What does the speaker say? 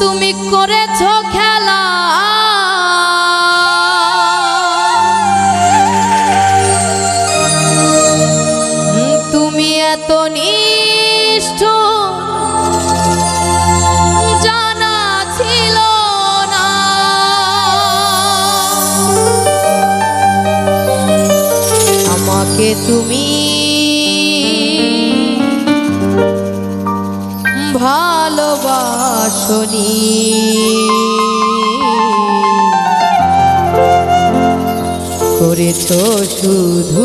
তুমি করেছ খেলা। তুমি এত নিষ্ঠ জানা ছিল না। আমাকে তুমি ভালো মদনী করে তো শুধু